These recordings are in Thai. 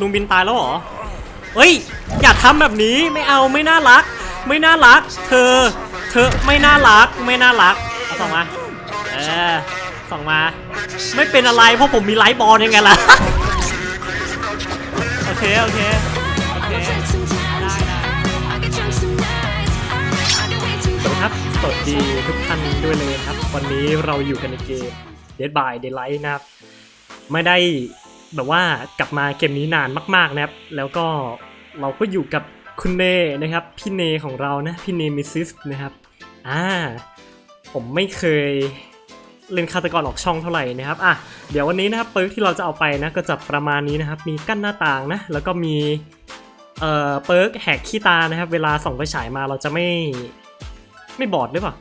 ลุงบินตายแล้วเหรอเฮ้ย อย่าทำแบบนี้ไม่เอาไม่น่ารัก ไม่น่ารัก เธอ เธอไม่น่ารักไม่น่ารักเอาส่องมาเออส่องมา ไม่เป็นอะไรเพราะผมมีไลท์บอลยังไงล่ะโอเคโอเคโอเคครับสวัสดีทุกท่านด้วยเลยครับ วันนี้เราอยู่กันในเกม Dead by Daylight นะครับ ไม่ได้ แบบว่ากลับมาเกมนี้นานมากๆนะครับ แล้วก็เราก็อยู่กับคุณเนนะครับ พี่เนของเรานะ พี่เนมิซิสนะครับ อ่า ผมไม่เคยเล่นฆาตกรออกช่องเท่าไหร่นะครับ อะ เดี๋ยววันนี้นะครับปิร์กที่เราจะเอาไปนะก็จะประมาณนี้นะครับ มีกั้นหน้าต่างนะ แล้วก็มี เอ่อเปิร์กแหกขี้ตานะครับ เวลาส่องไฟฉายมาเราจะไม่ ไม่บอดหรือเปล่า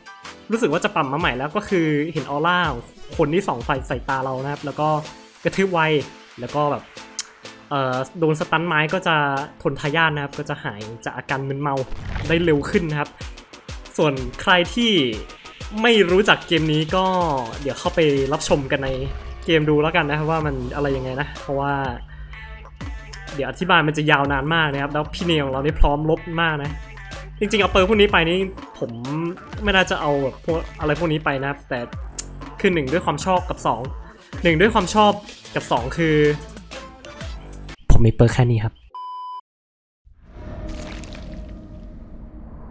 รู้สึกว่าจะปรับมมาใหม่แล้วก็คือเห็นออร่าคนที่ส่องไฟใส่ตาเรานะครับ แล้วก็กระทืบไว แล้วก็แบบโดนสตันไม้ก็จะทนทายาทนะครับ ก็จะหายจากอาการมึนเมาได้เร็วขึ้นนะครับ ส่วนใครที่ไม่รู้จักเกมนี้ก็เดี๋ยวเข้าไปรับชมกันในเกมดูแล้วกันนะครับว่ามันอะไรยังไงนะ เพราะว่า เดี๋ยวอธิบายมันจะยาวนานมากนะครับ แล้วพี่เนยของเรานี่พร้อมลบมากนะจริงๆเอาเปิร์พวกนี้ไปนี่ผมไม่น่าจะเอาแบบพวกอะไรพวกนี้ไปนะครับแต่คือหนึ่งด้วยความชอบกับสองหนึ่งด้วยความชอบ กับสองคือ ผมมีเปิร์แค่นี้ครับ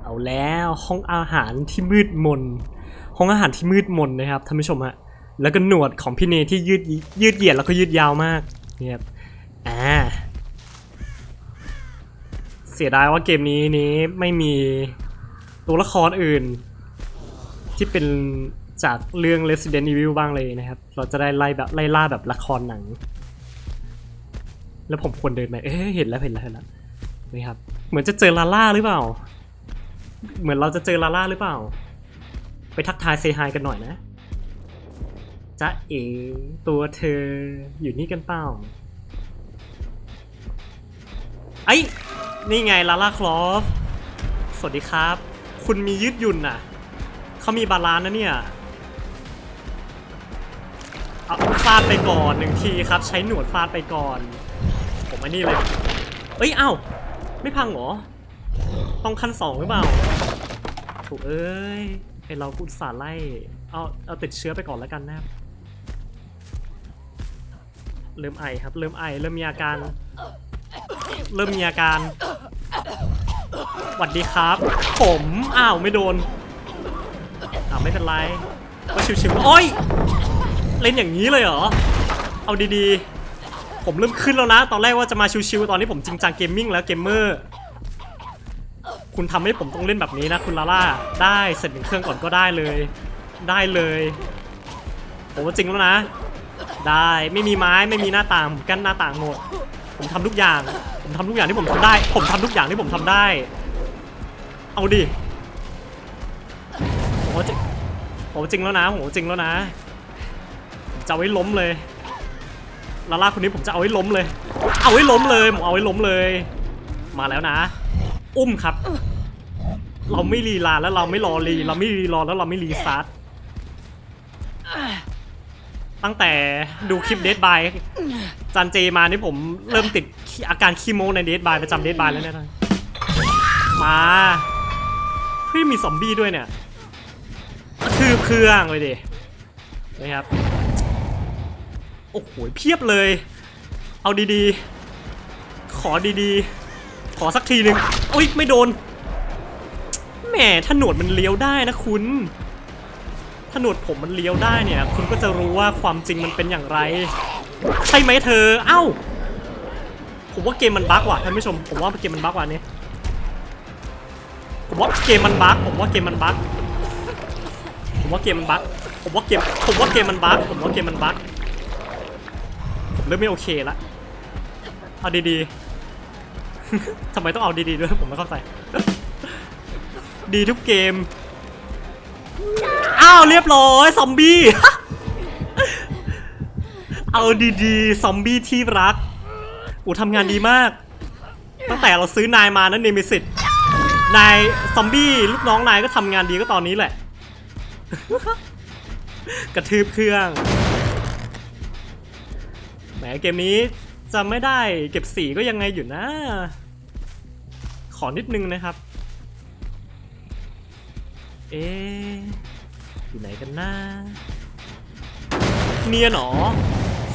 เอาแล้วห้องอาหารที่มืดมน ห้องอาหารที่มืดมนนะครับท่านผู้ชมฮะแล้วก็หนวดของพี่เนที่ยืดยืดเหยียดแล้วก็ยืดยาวมากเนี่ยครับอ่าเสียดายว่าเกมนี้นี้ไม่มีตัวละครอื่น ที่เป็น จากเรื่อง Resident Evil บ้างเลยนะครับ เราจะได้ไล่แบบไล่ล่าแบบละครหนัง แล้วผมควรเดินไป เอ๊ะเห็นแล้วเห็นแล้วเห็นแล้วนี่ครับ เหมือนจะเจอลาล่าหรือเปล่า เหมือนเราจะเจอลาล่าหรือเปล่า ไปทักทายเซฮายกันหน่อยนะจ๊ะเอ๋ตัวเธออยู่นี่กันเปล่าไอ้นี่ไงลาล่าคลอฟ สวัสดีครับ คุณมียืดหยุ่นน่ะ เขามีบาลานซ์นะเนี่ย เอาฟาดไปก่อนหนึ่งทีครับ ใช้หนวดฟาดไปก่อน ผมอันนี้เลย เอ้ยเอ้าไม่พังเหรอ ต้องขั้นสองหรือเปล่าถูกเอ้ยไอเรากุศาห์ไล่เอาเอาติดเชื้อไปก่อนแล้วกันนะครับเริ่มไอครับ เริ่มไอเริ่มมีอาการ เริ่มมีอาการหวัดดีครับ ผมอ้าวไม่โดนอ้าวไม่เป็นไรก็ชิวๆโอ้ย เล่นอย่างนี้เลยเหรอ เอาดีๆ ผมเริ่มขึ้นแล้วนะ ตอนแรกว่าจะมาชิวๆ ตอนนี้ผมจริงจังเกมมิ่งแล้วเกมเมอร์ คุณทำให้ผมต้องเล่นแบบนี้นะคุณลาล่า ได้เสร็จหนึ่งเครื่องก่อนก็ได้เลย ได้เลย ผมว่าจริงแล้วนะ ได้ไม่มีไม้ไม่มีหน้าต่างกั้นหน้าต่างหมด ผมทำทุกอย่าง ผมทำทุกอย่างที่ผมทำได้ ผมทำทุกอย่างที่ผมทำได้ เอาดิผมว่าจริงผมว่าจริงแล้วนะผมว่าจริงแล้วนะ จะเอาไว้ล้มเลยลาล่าคนนี้ผมจะเอาไว้ล้มเลย เอาไว้ล้มเลยผมเอาไว้ล้มเลย มาแล้วนะ อุ้มครับ เราไม่รีลาแล้วเราไม่รอรีเราไม่รีรอแล้วเราไม่รีซัดตั้งแต่ดูคลิปเด d บายจันเจมานี่ผมเริ่มติดอาการขี้โมในเด d บายประจำเด d บายแล้วเนี่ยมาเฮ้ยมีซอมบี้ด้วยเนี่ย คือเครื่องเลยดินะครับ อ้โหเพียบเลย เอาดีๆ ขอดีๆ ขอสักทีหนึ่งอุ้ยไม่โดนแหมถ้าหนวดมันเลี้ยวได้นะคุณถ้าหนวดผมมันเลี้ยวได้เนี่ย คุณก็จะรู้ว่าความจริงมันเป็นอย่างไร ใช่ไหมเธอ เอ้า ผมว่าเกมมันบั๊กว่ะท่านผู้ชม ผมว่าเกมมันบั๊กว่ะเนี่ยผมว่าเกมมันบั๊กผมว่าเกมมันบั๊กผมว่าเกมมันบั๊กผมว่าเกมผมว่าเกมมันบั๊กผมว่าเกมมันบั๊ก เริ่มไม่โอเคละ เอาดีๆ ทำไมต้องเอาดีๆด้วยผมไม่เข้าใจ ดีทุกเกม อ้าวเรียบร้อยซอมบี้ เอาดีๆ ซอมบี้ที่รักอูทำงานดีมาก ตั้งแต่เราซื้อนายมานั้นเนมิสิตนายซอมบี้ลูกน้องนายก็ทำงานดีก็ตอนนี้แหละ กระทืบเครื่อง มเกมนี้จะไม่ได้เก็บสีก็ยังไงอยู่นะ ขอนิดนึงนะครับ เอ๊อยู่ไหนกันนะเนียหนอ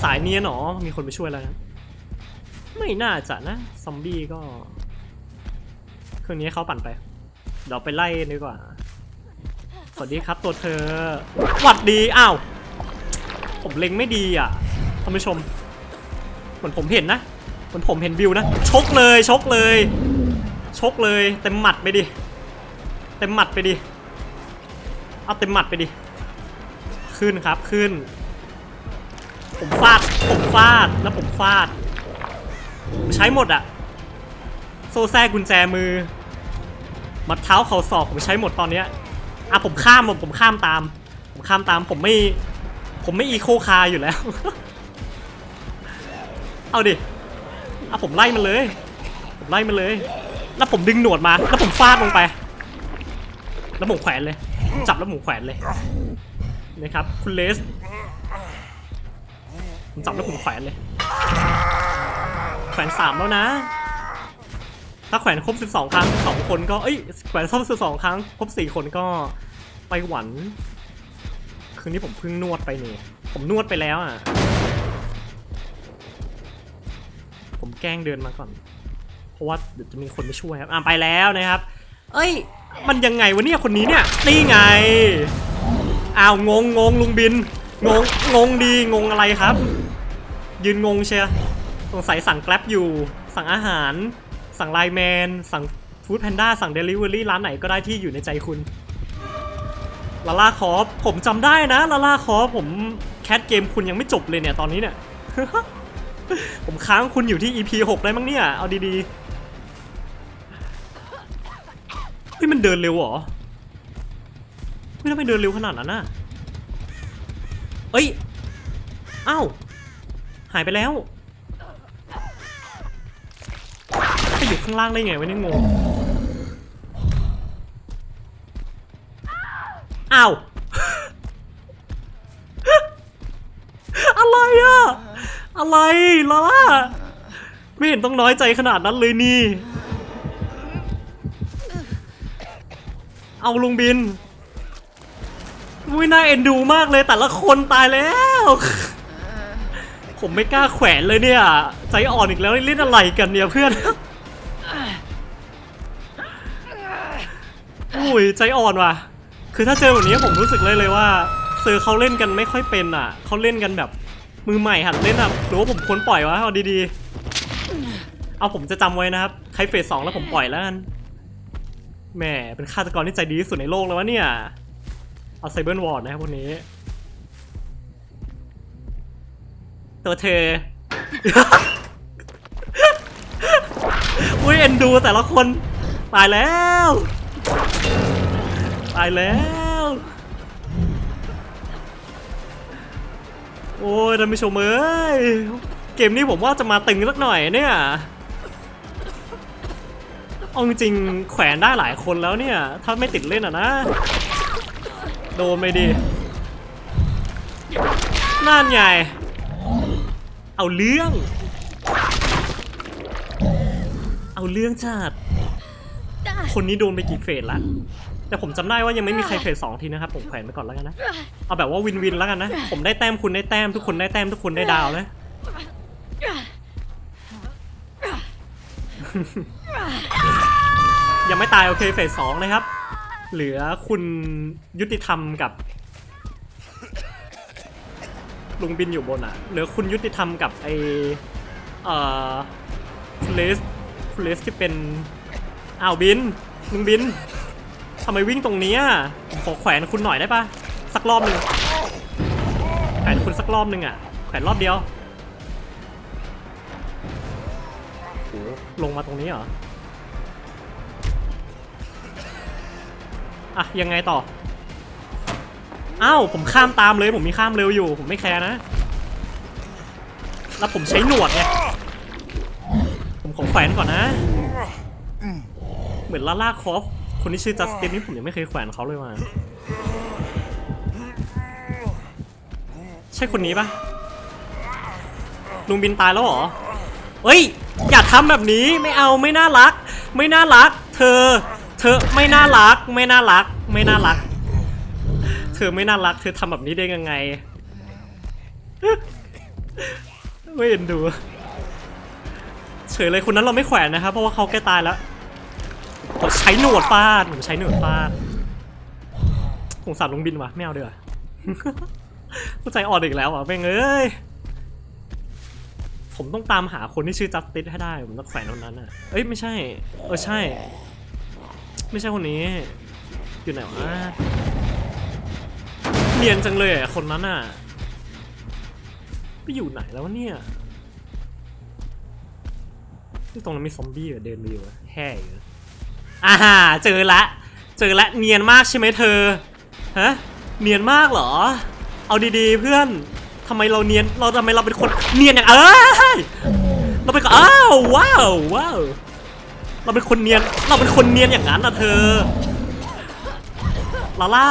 สายเนียหนอมีคนไปช่วยแล้วนะไม่น่าจะนะซอมบี้ก็ เครื่องนี้เขาปั่นไปเดี๋ยวไปไล่ดีกว่า สวัสดีครับตัวเธอหวัดดี อ้าว ผมเล็งไม่ดีอะท่านผู้ชม เหมือนผมเห็นนะเหมือนผมเห็นวิวนะชกเลยชกเลยชกเลยเต็มหมัดไปดิเต็มหมัดไปดิเอาเต็มหมัดไปดิขึ้นครับขึ้น ผมฟาดผมฟาดแล้วผมฟาดใช้หมดอะโซ่แท้กุญแจมือ มัดเท้าเข่าศอกผมใช้หมดตอนเนี้ยอะผมข้ามผมผมข้ามตาม ผมข้ามตามผมไม่ผมไม่อีโคคาอยู่แล้ว เอาดิอะผมไล่มันเลย ผมไล่มันเลย แล้วผมดึงหนวดมา แล้วผมฟาดลงไป แล้วผมแขวนเลย จับแล้วผมแขวนเลย นะครับ คุณเลส ผมจับแล้วผมแขวนเลย แขวนสามแล้วนะ ถ้าแขวนครบ 12 ครั้งสองคนก็ เอ้ย แขวนครบ12 ครั้ง ครบ 4 คนก็ไปหวัน คืนนี้ผมเพิ่งนวดไปนี่ผมนวดไปแล้วอะ ผมแกล้งเดินมาก่อน เพราะว่าเดี๋ยวจะมีคนไปช่วยครับอะไปแล้วนะครับ เอ้ย มันยังไงวะเนี่ยคนนี้เนี่ยนี่ไงอ้าวงงงงลุงบิน งงงงดีงงอะไรครับ ยืนงงเชียร์สงสัยสั่งแกล็บอยู่ สั่งอาหาร สั่งไลน์แมน สั่งฟู้ดแพนด้าสั่งเดลิเวอรี่ร้านไหนก็ได้ที่อยู่ในใจคุณลาล่าคอฟผมจำได้นะลาล่าคอฟผมแคสเกมคุณยังไม่จบเลยเนี่ยตอนนี้เนี่ย ผมค้างคุณอยู่ที่ EP 6 ได้มั้งเนี่ย เอาดีๆ เฮ้ยมันเดินเร็วเหรอ ไม่ทำไมเดินเร็วขนาดนั้นน่ะ เอ้ย อ้าว หายไปแล้วไปอยู่ข้างล่างได้ไงวะเนี่ยงง อ้าวอะไรอะ อะไรล่ะไม่เห็นต้องน้อยใจขนาดนั้นเลยนี่ เอาลุงบินไม่น่าเอ็นดูมากเลยแต่ละคนตายแล้ว ผมไม่กล้าแขวนเลยเนี่ย ใจอ่อนอีกแล้วเล่นอะไรกันเนี่ยเพื่อนอุ้ยใจอ่อนว่ะ คือถ้าเจอแบบนี้ผมรู้สึกเลยเลยว่าเซอร์เขาเล่นกันไม่ค่อยเป็นอะเขาเล่นกันแบบ มือใหม่หัดเล่นอะหรือว่าผมควรปล่อยวะเอาดีๆ เอาผมจะจำไว้นะครับ ใครเฟสสองแล้วผมปล่อยแล้วกันแหมเป็นฆาตกรที่ใจดีที่สุดในโลกแล้ววะเนี่ย เอาไซเบอร์วอร์ดนะครับวันนี้ ตัวเธอ อุ้ยเอ็นดูแต่ละคน ตายแล้ว ตายแล้ว โอ้ยท่านผู้ชมเอ้ยเกมนี้ผมว่าจะมาตึงสักหน่อยเนี่ยเอาจริงแขวนได้หลายคนแล้วเนี่ย ถ้าไม่ติดเล่นอะนะ โดนไปดินั่นไงเอาเรื่อง เอาเรื่องจัดคนนี้โดนไปกี่เฟสละ แต่ผมจำได้ว่ายังไม่มีใครเฟสสองทีนะครับ ผมแขวนไปก่อนแล้วกันนะ เอาแบบว่าวินวินแล้วกันนะ ผมได้แต้มคุณได้แต้มทุกคนได้แต้มทุกคนได้ดาวนะยังไม่ตายโอเคเฟสสองนะครับ เหลือคุณยุติธรรมกับลุงบินอยู่บนอะ เหลือคุณยุติธรรมกับไอเอ่อคุณเลสคุณเลสที่เป็นอ้าวบินลุงบิน ทำไมวิ่งตรงนี้ยผมขอแขวนคุณหน่อยได้ปะสักรอบหนึ่งแขวนคุณสักรอบหนึ่งอะ แขวนรอบเดียวโหลงมาตรงนี้เหรอ อะ ยังไงต่อ อ้าว ผมข้ามตามเลย ผมมีข้ามเร็วอยู่ ผมไม่แคร์นะ แล้วผมใช้หนวดไง ผมขอแขวนก่อนนะ เหมือนล่าล่าคอฟ คนที่ชื่อจัสตินนี่ผมยังไม่เคยแขวนเขาเลยว่ะใช่คนนี้ปะลุงบินตายแล้วเหรอเอ้ย อย่าทำแบบนี้ไม่เอาไม่น่ารัก ไม่น่ารัก เธอ เธอไม่น่ารัก ไม่น่ารัก ไม่น่ารัก เธอไม่น่ารัก เธอทำแบบนี้ได้ยังไงไม่เอ็นดูเฉยเลยคนนั้นเราไม่แขวนนะครับเพราะว่าเขาใกล้ตายแล้ว ผมใช้หนวดฟาดผมใช้หนวดฟาดสงสารลงบินวะไม่เอาเดี๋ยวาเข้าใจอ่อนอีกแล้วอะแม่งเอ้ยผมต้องตามหาคนที่ชื่อจัสติสให้ได้ผมต้องแขวนคนนั้นอะเอ้ยไม่ใช่ เออใช่ ไม่ใช่คนนี้ อยู่ไหนวะเนียนจังเลยอะคนนั้นอะไปอยู่ไหนแล้วเนี่ยที่ตรงนั้นมีซอมบี้เดินไปอยู่แห่อยู่ อ่าฮะเจอละ เจอละเนียนมากใช่ไหมเธอ ฮะ เนียนมากเหรอ เอาดีๆเพื่อนทำไมเราเนียน เราทำไมเราเป็นคนเนียนอย่างเอ้ยเราเป็นคนอ้าวว้าวว้าว เราเป็นคนเนียน เราเป็นคนเนียนอย่างนั้นนะเธอ ลาล่า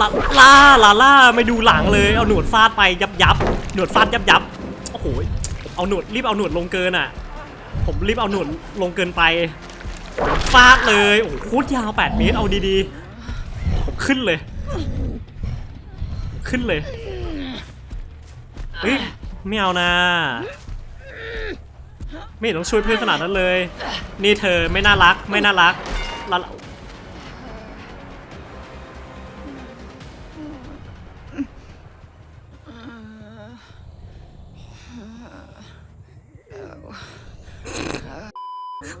ลาล่า ลาล่า ไม่ดูหลังเลย เอาหนวดฟาดไปยับยับ หนวดฟาดยับยับ โอ้โห เอาหนวดรีบเอาหนวดลงเกินอะ ผมรีบเอาหนวดลงเกินไป ฟาดเลย โอ้โหโคตรยาว 8 เมตร เอาดีๆ ขึ้นเลย ขึ้นเลย เฮ้ย ไม่เอานะ ไม่ต้องช่วยเพื่อนขนาดนั้นเลย นี่เธอไม่น่ารัก ไม่น่ารัก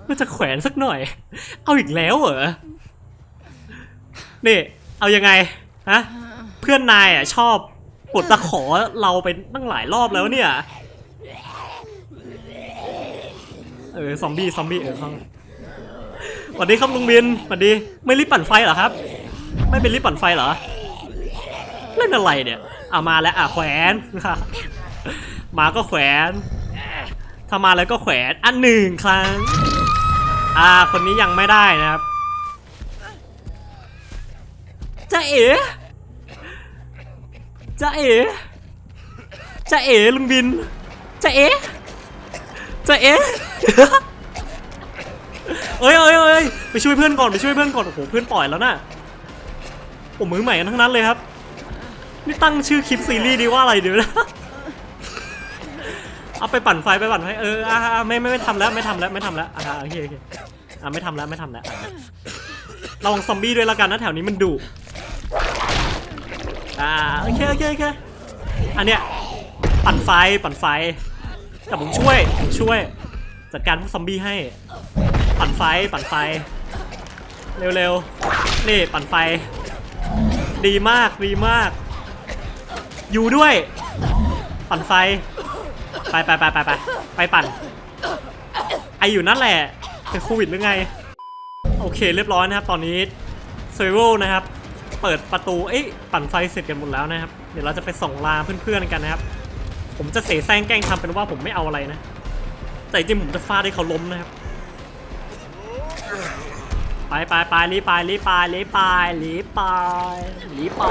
มันจะแขวนสักหน่อย เอาอีกแล้วเหรอ นี่ เอายังไงฮะเพื่อนนายอะชอบปลดตะขอเราไปตั้งหลายรอบแล้วเนี่ย เออซอมบี้ซอมบี้เออข้างสวัสดีครับลุงบินสวัสดีไม่รีบปั่นไฟเหรอครับ ไม่เป็นรีบปั่นไฟเหรอเล่นอะไรเนี่ยเอะมาแล้วอะแขวนมาก็แขวนถ้ามาแล้วก็แขวนอันหนึ่งครั้ง อ่า คนนี้ยังไม่ได้นะครับจะเอ๋จะเอ๋จะเอ๋ลุงบินจะเอ๋จะเอ๋เอ้ยเอ้ยเอ้ยไปช่วยเพื่อนก่อนไปช่วยเพื่อนก่อนโอ้โหเพื่อนปล่อยแล้วน่ะผมมือใหม่กันทั้งนั้นเลยครับ นี่ตั้งชื่อคลิปซีรีส์ดีว่าอะไรเดี๋ยวนะ เอาไปปั่นไฟไปปั่นไฟเอออ่าไม่ไม่ไม่ทำแล้วไม่ทำแล้วไม่ทำแล้วอ่าโอเคโอเคอ่าไม่ทำแล้วไม่ทำแล้วอะระวังซอมบี้ด้วยละกันนะแถวนี้มันดุอ่าโอเคโอเคโอเคอันเนี้ยปั่นไฟปั่นไฟแต่ผมช่วยผมช่วย จัดการพวกซอมบี้ให้ ปั่นไฟปั่นไฟ เร็วๆนี่ปั่นไฟ ดีมากดีมาก อยู่ด้วย ปั่นไฟ ไปไปไปไปไปไปปั่น ไออยู่นั่นแหละเป็นโควิดหรือไง โอเคเรียบร้อยนะครับ ตอนนี้เซอร์วนะครับ เปิดประตู เอ้ยปั่นไฟเสร็จกันหมดแล้วนะครับ เดี๋ยวเราจะไปส่งลาเพื่อนๆกันนะครับ ผมจะเสแสร้งแกล้งทำเป็นว่าผมไม่เอาอะไรนะ แต่จริงๆผมจะฟาดให้เขาล้มนะครับ ไปไปไปรีบไปรีบไปรีบไปรีบไปรีบไป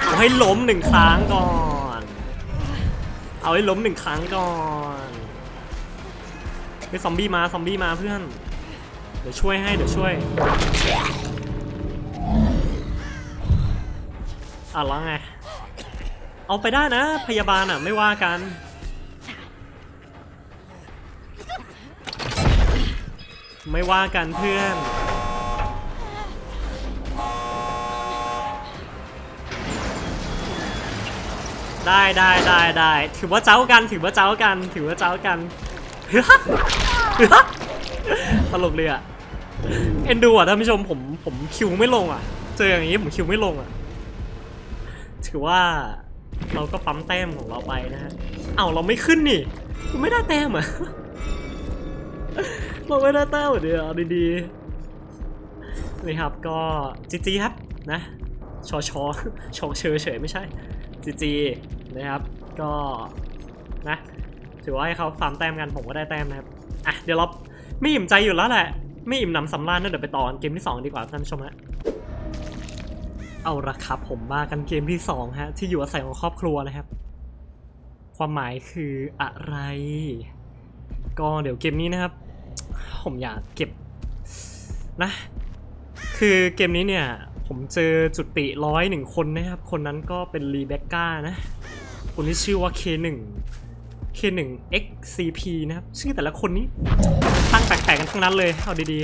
เอาให้ล้มหนึ่งครั้งก่อน เอาให้ล้มหนึ่งครั้งก่อนไปซอมบี้มาซอมบี้มาเพื่อน เดี๋ยวช่วยให้เดี๋ยวช่วยอะแล้วไง เอาไปได้นะ พยาบาลอะไม่ว่ากันไม่ว่ากันเพื่อน ได้ได้ได้ได้ถือว่าเจ้ากันถือว่าเจ้ากัน ถือว่าเจ้ากันตลกเลยอะเอ็นดูอะท่านผู้ชมผมผมคิวไม่ลงอะ เจออย่างนี้ผมคิวไม่ลงอะ ถือว่าเราก็ปั๊มแต้มของเราไปนะฮะเอ้าเราไม่ขึ้นนี่ไม่ได้แต้มอะเราไม่ได้แต้มเดี๋ยวดีๆนี่ครับก็จีจีครับนะชอชอชอเฉยเฉยไม่ใช่ จีจีนะครับก็นะถือว่าให้เขาฟาร์มแต้มกันผมก็ได้แต้มนะครับอะเดี๋ยวเราไม่อิ่มใจอยู่แล้วแหละ ไม่อิ่มหนำสำราญนะเดี๋ยวไปต่อเกมที่ 2 ดีกว่าท่านผู้ชมฮะเอาละครับผมมากันเกมที่2ฮะที่อยู่อาศัยของครอบครัวนะครับ ความหมายคืออะไร ก็เดี๋ยวเกมนี้นะครับ ผมอยากเก็บนะ คือเกมนี้เนี่ย ผมเจอจุติร้อยหนึ่งคนนะครับ คนนั้นก็เป็นรีเบคก้านะ คนที่ชื่อว่า K1 K1 XCP นะครับ ชื่อแต่ละคนนี้ตั้งแปลกๆกันทั้งนั้นเลย เอาดี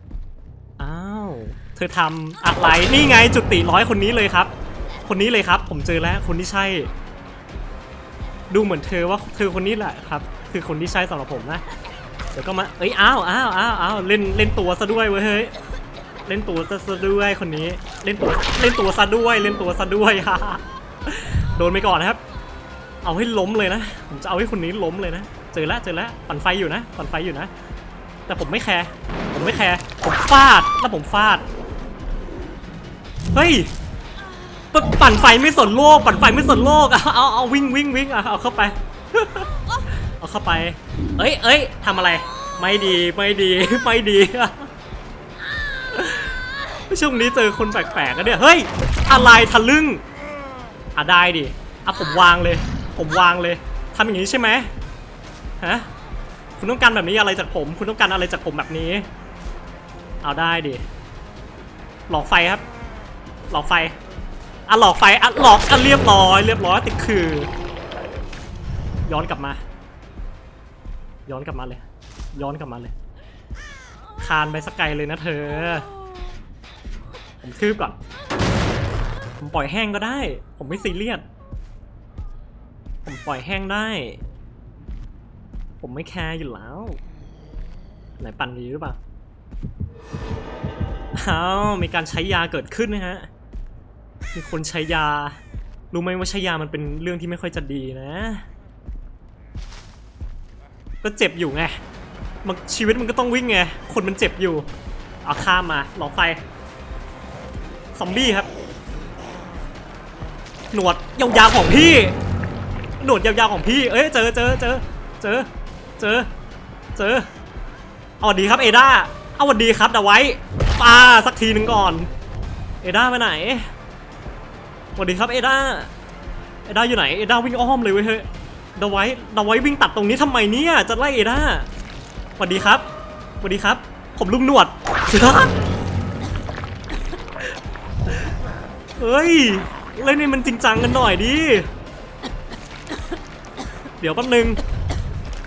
ๆ อ้าว เธอทำอะไร นี่ไงจุติร้อยคนนี้เลยครับ คนนี้เลยครับ ผมเจอแล้วคนที่ใช่ ดูเหมือนเธอว่าเธอคนนี้แหละครับ คือคนที่ใช่สำหรับผมนะ เดี๋ยวก็มา เอ้ย อ้าวอ้าวอ้าวอ้าวเล่นเล่นตัวซะด้วยเว้ยเฮ้ย เล่นตัวซะด้วยคนนี้ เล่นตัวเล่นตัวซะด้วยเล่นตัวซะด้วยฮ่าโดนไปก่อนนะครับ เอาให้ล้มเลยนะผมจะเอาให้คนนี้ล้มเลยนะเจอแล้วเจอแล้วปั่นไฟอยู่นะปั่นไฟอยู่นะ แต่ผมไม่แคร์ผมไม่แคร์ผมฟาดแล้วผมฟาดเฮ้ยปั่นไฟไม่สนโลก ปั่นไฟไม่สนโลกเอาเอาเอาวิ่งวิ่งวิ่งอะเอาเข้าไป เอาเข้าไป เอ้ยเอ้ยทำอะไร ไม่ดีไม่ดีไม่ดี ช่วงนี้เจอคนแปลกๆกันเนี่ย เฮ้ย อะไรทะลึ่ง อะได้ดิ อะผมวางเลย ผมวางเลยทำอย่างนี้ใช่ไหมฮะ คุณต้องการแบบนี้อะไรจากผม คุณต้องการอะไรจากผมแบบนี้ เอาได้ดิ หลอกไฟครับ หลอกไฟ อะหลอกไฟ อะหลอกอะเรียบร้อย เรียบร้อยติดคือ ย้อนกลับมา ย้อนกลับมาเลย ย้อนกลับมาเลย คานไปสักไกลเลยนะเธอ ผมทืบก่อน ผมปล่อยแห้งก็ได้ ผมไม่ซีเรียส ผมปล่อยแห้งได้ ผมไม่แคร์อยู่แล้ว ไหนปั่นดีหรือเปล่าอ้าวมีการใช้ยาเกิดขึ้นนะฮะ มีคนใช้ยา รู้ไหมว่าใช้ยามันเป็นเรื่องที่ไม่ค่อยจะดีนะ ก็เจ็บอยู่ไงมันชีวิตมันก็ต้องวิ่งไง คนมันเจ็บอยู่ เอาข้ามมาหลอกไฟ ซอมบี้ครับ หนวดยาวๆของพี่ หนวดยาวๆของพี่ เอ้ยเจอเจอเจอเจอเจอเจอเอาดีครับเอด้าเอาวัสดีครับเดาไว้ปาสักทีหนึ่งก่อน เอด้าไปไหนสวัสดีครับเอด้าเอด้าอยู่ไหนเอด้าวิ่งอ้อมเลยเว้ยเฮ้ยเดาไว้เดาไว้วิ่งตัดตรงนี้ทำไมเนี่ยจะไล่เอด้าสวัสดีครับสวัสดีครับ ผมลุงหนวด เฮ้ยเล่นนี่มันจริงจังกันหน่อยดิ เดี๋ยวแป๊บนึง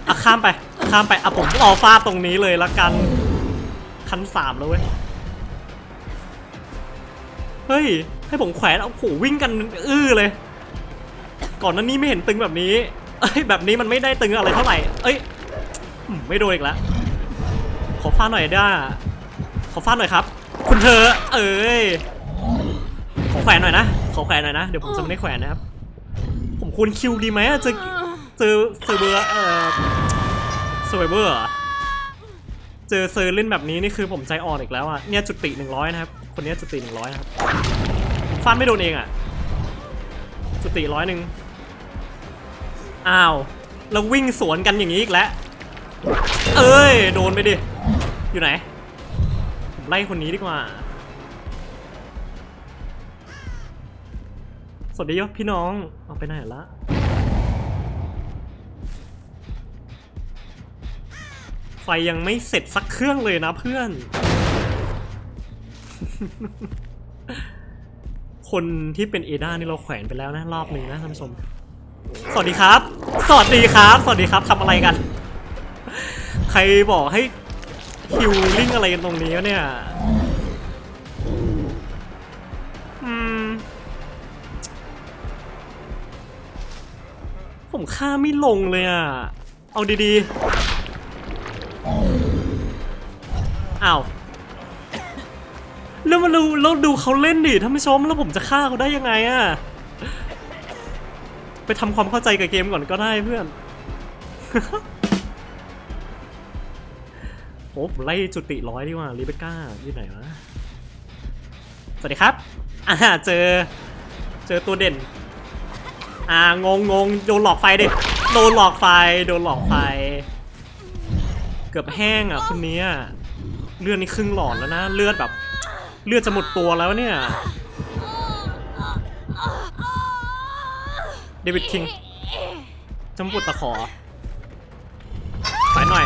อะข้ามไป ข้ามไปอะผมรอฟาดตรงนี้เลยละกัน คันสามแล้วเว้ย เฮ้ย ให้ผมแขวนเอาโหวิ่งกันอื้อเลย ก่อนหนั้นนี้ไม่เห็นตึงแบบนี้เอ้ยแบบนี้มันไม่ได้ตึงอะไรเท่าไหร่ เอ้ย ไม่โดนอีกแล้ว ขอฟาดหน่อยด้าขอฟาดหน่อยครับ คุณเธอ เอ้ย แขวนหน่อยนะ ขอแขวนหน่อยนะ เดี๋ยวผมจะไม่ได้แขวนนะครับ ผมควรคิวดีไหมอะเจอเจอเซอร์เบอร์เอ่อเซอร์เบอร์เจอเซอร์เล่นแบบนี้นี่คือผมใจอ่อนอีกแล้วอะ เนี่ยจุติหนึ่งร้อยนะครับ คนนี้จุติหนึ่งร้อยนะครับฟันไม่โดนเองอะ จุติร้อยหนึ่งอ้าว แล้ววิ่งสวนกันอย่างนี้อีกแล้ว เอ้ย โดนไปดิ อยู่ไหน ไล่คนนี้ดีกว่า สวัสดีครับพี่น้อง เอาไปไหนละไฟยังไม่เสร็จสักเครื่องเลยนะเพื่อน คนที่เป็นเอด้านี่เราแขวนไปแล้วนะรอบหนึ่งนะท่านผู้ชม สวัสดีครับ สวัสดีครับ สวัสดีครับทำอะไรกัน ใครบอกให้ฮิวลิ่งอะไรกันตรงนี้เนี่ย ผมฆ่าไม่ลงเลยอะ เอาดีๆ อ้าว แล้วมาดูแล้วดูเขาเล่นดิท่านผู้ชมแล้วผมจะฆ่าเขาได้ยังไงอะ ไปทำความเข้าใจกับเกมก่อนก็ได้เพื่อนโอ้ไล่จุติร้อยดีกว่าลิเบก้าอยู่ไหนวะ สวัสดีครับ อ่าเจอ เจอตัวเด่น อ่างงงงโดนหลอกไฟดิโดนหลอกไฟโดนหลอกไฟ เกือบแห้งอะคนนี้เลือดนี่ครึ่งหลอดแล้วนะเลือดแบบ เลือดจะหมดตัวแล้วเนี่ยเดวิดคิงจำปุดตะขอไปหน่อย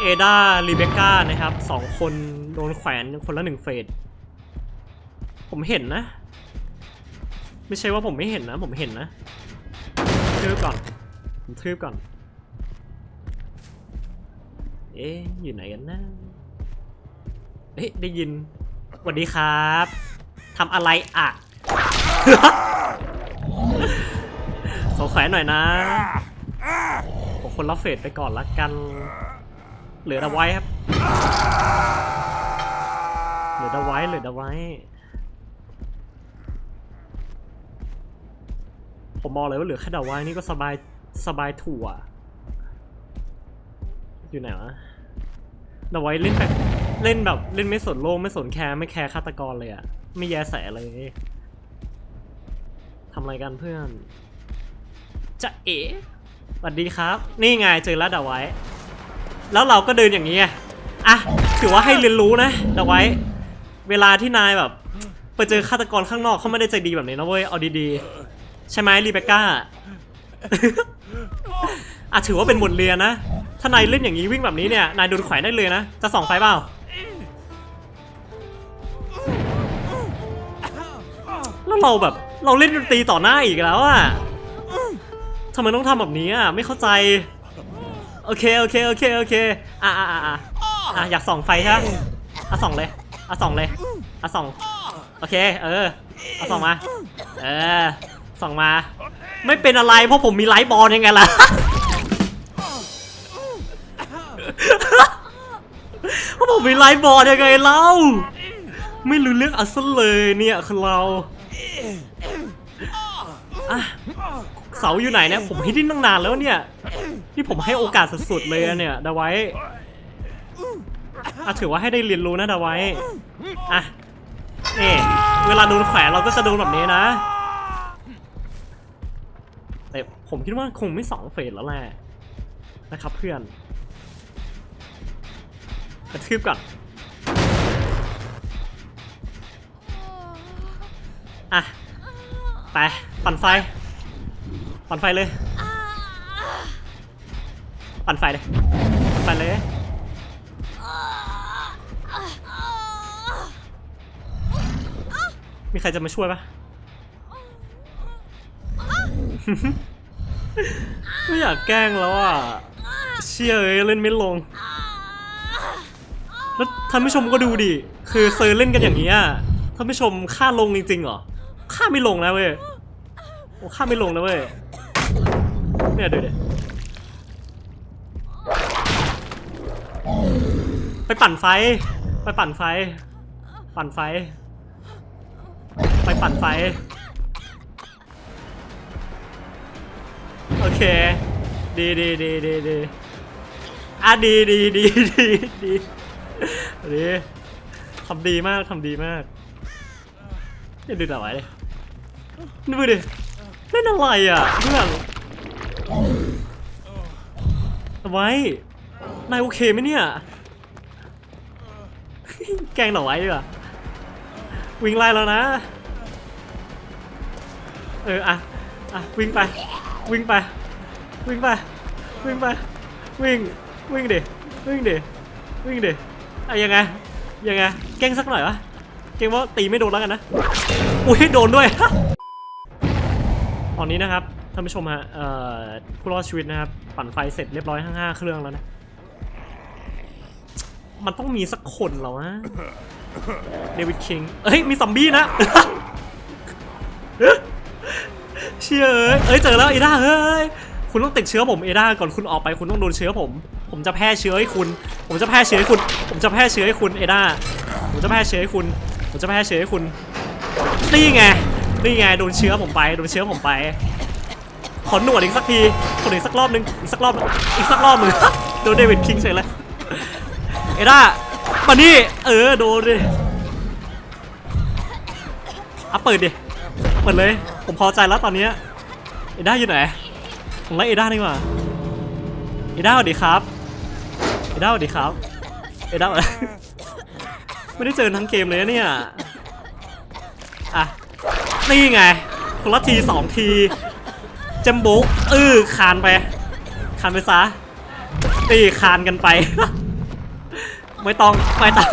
เอดารีเบคก้านะครับสองคนโดนแขวนคนละหนึ่งเฟสผมเห็นนะ ไม่ใช่ว่าผมไม่เห็นนะ ผมเห็นนะทืบก่อน ผมทืบก่อน เอ๊ะอยู่ไหนกันนะเอ๊ะได้ยินสวัสดีครับทำอะไรอะขอแขวนหน่อยนะผมคนละเฟสไปก่อนละกัน เหลือเอาไว้ครับ เหลือเอาไว้เหลือเอาไว้ ผมมองเลยว่าเหลือแค่ดาวไว้นี่ก็สบายสบายถั่ว อยู่ไหนวะดาวไว้เล่นแบบเล่นแบบเล่นไม่สนโลกไม่สนแคร์ไม่แคร์ฆาตกรเลยอะไม่แยแสเลยทำอะไรกันเพื่อนจะเอ๋สวัสดีครับ นี่ไงเจอแล้วดาวไว้ แล้วเราก็เดินอย่างนี้อะถือว่าให้เรียนรู้นะดาวไว้ เวลาที่นายแบบไปเจอฆาตกรข้างนอกเขาไม่ได้ใจดีแบบนี้นะเว้ยเอาดีๆ ใช่ไหมรีเบคก้า อะถือว่าเป็นบทเรียนนะ ถ้านายเล่นอย่างนี้วิ่งแบบนี้เนี่ย นายโดนแขวนได้เลยนะ จะส่องไฟเปล่า แล้วเราแบบเราเล่นดนตรีต่อหน้าอีกแล้วอะทำไมต้องทำแบบนี้อะไม่เข้าใจ โอเคโอเคโอเคโอเค อะอะอะอะอะอยากส่องไฟใช่ไหมอะส่องเลย อะส่องเลย อะส่อง โอเค เออ เอาส่องมา เออ ส่องมา ไม่เป็นอะไรเพราะผมมีไลท์บอลยังไงล่ะ เพราะผมมีไลท์บอลยังไงเล่า ไม่รู้เรื่องอัศเลยเนี่ยคือเราอะเสาอยู่ไหนเนี่ยผมให้ดิ้นตั้งนานแล้วเนี่ยที่ผมให้โอกาสสุดๆเลยเนี่ยดาไว้อะถือว่าให้ได้เรียนรู้นะดาไว้ อะนี่เวลาโดนแขวนเราก็จะโดนแบบนี้นะ แต่ ผมคิดว่าคงไม่สองเฟสแล้วแหละนะครับเพื่อนกระทืบก่อนอะไปปั่นไฟ ปั่นไฟเลย ปั่นไฟเลยปั่นเลยมีใครจะมาช่วยปะ ไม่อยากแกล้งแล้วอะ เชี่ยเอ้ยเล่นไม่ลง แล้วท่านผู้ชมก็ดูดิ คือเซอร์เล่นกันอย่างนี้ยท่านผู้ชมค่าลงจริงๆเหรอ ค่าไม่ลงนะเว้ย โอ้ค่าไม่ลงนะเว้ย เนี่ยดูดิไปปั่นไฟ ไปปั่นไฟ ปั่นไฟ ไปปั่นไฟ โอเค ดีดีดีดีดีอะดีดีดีดีดีดีทำดีมากทำดีมากอย่าดูแต่ไว้เลยดูดิเล่นอะไรอะเพื่อนไว้นายโอเคไหมเนี่ย แกงหน่อไว้ดีกว่าวิ่งไล่แล้วนะ เอออะอะวิ่งไป วิ่งไป วิ่งไป วิ่งไป วิ่ง วิ่งดิวิ่งดิวิ่งดิอะยังไง ยังไง แกล้งสักหน่อยวะเกรงว่าตีไม่โดนแล้วกันนะ อุ้ยโดนด้วย ตอนนี้นะครับท่านผู้ชมฮะ เอ่อผู้รอดชีวิตนะครับ ปั่นไฟเสร็จเรียบร้อยทั้งห้าเครื่องแล้วนะ มันต้องมีสักคนแล้วนะเดวิดคิงเอ้ย มีซอมบี้นะ เชื่อเอ้ยเอ้ยเจอแล้วเอด้าเฮ้ยคุณต้องติดเชื้อผมเอด้าก่อนคุณออกไปคุณต้องโดนเชื้อผม ผมจะแพร่เชื้อให้คุณ ผมจะแพร่เชื้อให้คุณ ผมจะแพร่เชื้อให้คุณเอด้าผมจะแพร่เชื้อให้คุณ ผมจะแพร่เชื้อให้คุณนี่ไงนี่ไงโดนเชื้อผมไปโดนเชื้อผมไปขอหนวดอีกสักทีขออีกสักรอบหนึงอีกสักรอบอีกสักรอบหนึงโดนเดวิดคิงเฉยเลยเอด้ามานี่เออโดนดิอะเปิดดิเปิดเลยผมพอใจแล้วตอนนี้เอด้าอยู่ไหนผมไล่เอด้าดีกว่าเอด้าสวัสดีครับเอด้าสวัสดีครับเอด้าไม่ได้เจอทั้งเกมเลยเนี่ยอะนี่ไงคนละทีสองทีจมโบกเออคานไปคานไปซะตีคานกันไป ไม่ต้องไม่ต้อง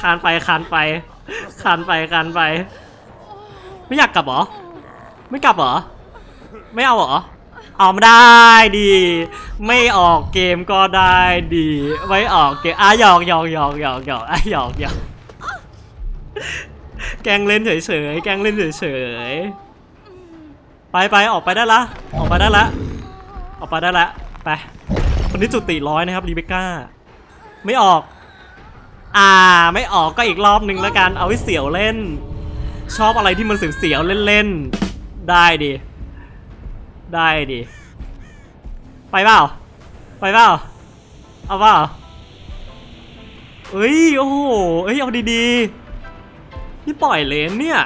คานไปคานไปคานไปคานไป ไม่อยากกลับเหรอ ไม่กลับเหรอ ไม่เอาเหรอเอาไม่ได้ดี ไม่ออกเกมก็ได้ดีไม่ออกเกมอะหยอกหยอกหยอกหยอกหยอกอะหยอกหยอกแกงเล่นเฉยๆแกงเล่นเฉยๆไปไปออกไปได้ละ ออกไปได้ละ ออกไปได้ละไปคนที่จุติร้อยนะครับรีเบคก้าไม่ออก อ่าไม่ออกก็อีกรอบหนึ่งแล้วกันเอาไว้เสียวเล่น ชอบอะไรที่มันเสียวๆเล่นๆ ได้ดิ ได้ดิ ไปเปล่า ไปเปล่า เอาเปล่าเอ้ย โอ้โห เอ้ย เอาดีๆ นี่ปล่อยเลนเนี่ย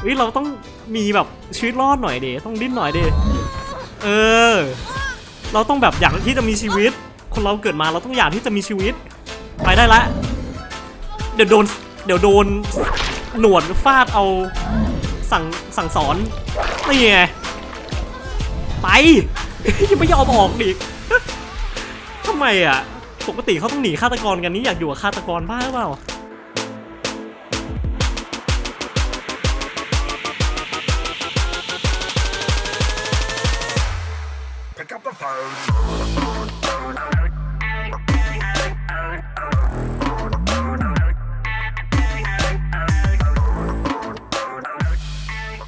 เฮ้ย เราต้องมีแบบชีวิตรอดหน่อยดิ ต้องดิ้นหน่อยดิ เออ เราต้องแบบอยากที่จะมีชีวิต คนเราเกิดมาเราต้องอยากที่จะมีชีวิต ไปได้ละ เดี๋ยวโดน เดี๋ยวโดน หนวดฟาดเอาสั่งสั่งสอนนี่ไงไปยังไม่ยอมออกดิทำไมอะ ปกติเขาต้องหนีฆาตกรกันนี่อยากอยู่กับฆาตกรบ้าหรือเปล่า